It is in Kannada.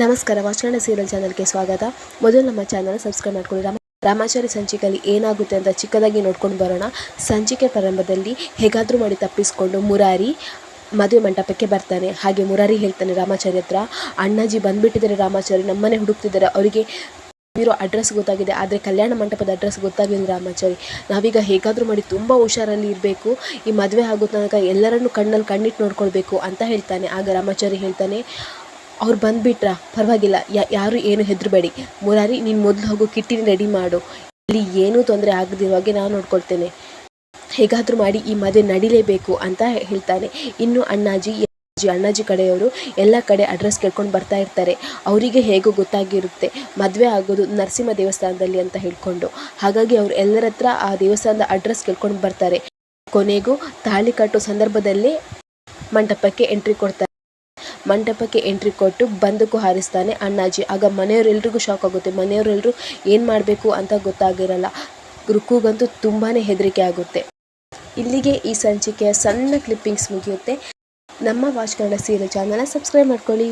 ನಮಸ್ಕಾರ ವಾಚನ ಸೀರಿಯಲ್ ಚಾನಲ್ಗೆ ಸ್ವಾಗತ. ಮೊದಲು ನಮ್ಮ ಚಾನಲ್ ಸಬ್ಸ್ಕ್ರೈಬ್ ಮಾಡ್ಕೊಳ್ಳಿ. ರಾಮ ರಾಮಾಚಾರಿ ಸಂಚಿಕೆಯಲ್ಲಿ ಏನಾಗುತ್ತೆ ಅಂತ ಚಿಕ್ಕದಾಗಿ ನೋಡ್ಕೊಂಡು ಬರೋಣ. ಸಂಚಿಕೆ ಪ್ರಾರಂಭದಲ್ಲಿ ಹೇಗಾದರೂ ಮಾಡಿ ತಪ್ಪಿಸ್ಕೊಂಡು ಮುರಾರಿ ಮದುವೆ ಮಂಟಪಕ್ಕೆ ಬರ್ತಾನೆ. ಹಾಗೆ ಮುರಾರಿ ಹೇಳ್ತಾನೆ ರಾಮಾಚಾರಿ ಹತ್ರ. ಅಣ್ಣಾಜಿ ಬಂದುಬಿಟ್ಟಿದ್ದಾರೆ ರಾಮಾಚಾರಿ, ನಮ್ಮನೆ ಹುಡುಕ್ತಿದ್ದಾರೆ. ಅವರಿಗೆ ಇರೋ ಅಡ್ರೆಸ್ ಗೊತ್ತಾಗಿದೆ. ಆದರೆ ಕಲ್ಯಾಣ ಮಂಟಪದ ಅಡ್ರೆಸ್ ಗೊತ್ತಾಗಿಲ್ಲ ರಾಮಾಚಾರಿ. ನಾವೀಗ ಹೇಗಾದರೂ ಮಾಡಿ ತುಂಬ ಹುಷಾರಲ್ಲಿ ಇರಬೇಕು. ಈ ಮದುವೆ ಆಗೋ ತನಕ ಎಲ್ಲರನ್ನೂ ಕಣ್ಣಲ್ಲಿ ಕಣ್ಣಿಟ್ಟು ನೋಡ್ಕೊಳ್ಬೇಕು ಅಂತ ಹೇಳ್ತಾನೆ. ಆಗ ರಾಮಾಚಾರಿ ಹೇಳ್ತಾನೆ ಅವ್ರು ಬಂದುಬಿಟ್ರಾ? ಪರವಾಗಿಲ್ಲ. ಯಾರು ಏನು ಹೆದರಬೇಡಿ. ಮುರಾರಿ, ನೀನು ಮೊದಲು ಹೋಗು, ಕಿಟ್ಟಿನ ರೆಡಿ ಮಾಡು. ಇಲ್ಲಿ ಏನೂ ತೊಂದರೆ ಆಗದಿರೋ ಹಾಗೆ ನಾನು ನೋಡ್ಕೊಳ್ತೇನೆ. ಹೇಗಾದರೂ ಮಾಡಿ ಈ ಮದುವೆ ನಡಿಲೇಬೇಕು ಅಂತ ಹೇಳ್ತಾನೆ. ಇನ್ನು ಅಣ್ಣಾಜಿ ಅಣ್ಣಾಜಿ ಕಡೆಯವರು ಎಲ್ಲ ಕಡೆ ಅಡ್ರೆಸ್ ಕೇಳ್ಕೊಂಡು ಬರ್ತಾ ಇರ್ತಾರೆ. ಅವರಿಗೆ ಹೇಗೋ ಗೊತ್ತಾಗಿರುತ್ತೆ. ಮದುವೆ ಆಗೋದು ನರಸಿಂಹ ದೇವಸ್ಥಾನದಲ್ಲಿ ಅಂತ ಹೇಳ್ಕೊಂಡು. ಹಾಗಾಗಿ ಅವರು ಎಲ್ಲರ ಹತ್ರ ಆ ದೇವಸ್ಥಾನದ ಅಡ್ರೆಸ್ ಕೇಳ್ಕೊಂಡು ಬರ್ತಾರೆ. ಕೊನೆಗೂ ತಾಳಿ ಕಟ್ಟೋ ಸಂದರ್ಭದಲ್ಲಿ ಮಂಟಪಕ್ಕೆ ಎಂಟ್ರಿ ಕೊಡ್ತಾರೆ. ಮಂಟಪಕ್ಕೆ ಎಂಟ್ರಿ ಕೊಟ್ಟು ಬಂದಕ್ಕು ಹಾರಿಸ್ತಾನೆ. ಅಣ್ಣಾಜಿ, ಆಗ ಮನೆಯವರೆಲ್ರಿಗೂ ಶಾಕ್ ಆಗುತ್ತೆ. ಮನೆಯವರೆಲ್ಲರೂ ಏನು ಮಾಡಬೇಕು ಅಂತ ಗೊತ್ತಾಗಿರಲ್ಲ. ರುಕ್ಕುಗಂತೂ ತುಂಬಾ ಹೆದರಿಕೆ ಆಗುತ್ತೆ. ಇಲ್ಲಿಗೆ ಈ ಸಂಚಿಕೆಯ ಸಣ್ಣ ಕ್ಲಿಪ್ಪಿಂಗ್ಸ್ ಮುಗಿಯುತ್ತೆ. ನಮ್ಮ ವಾಚ್ ಕನ್ನಡ ಸೀರಿಯಲ್ ಚಾನಲ್ನ ಸಬ್ಸ್ಕ್ರೈಬ್ ಮಾಡ್ಕೊಳ್ಳಿ.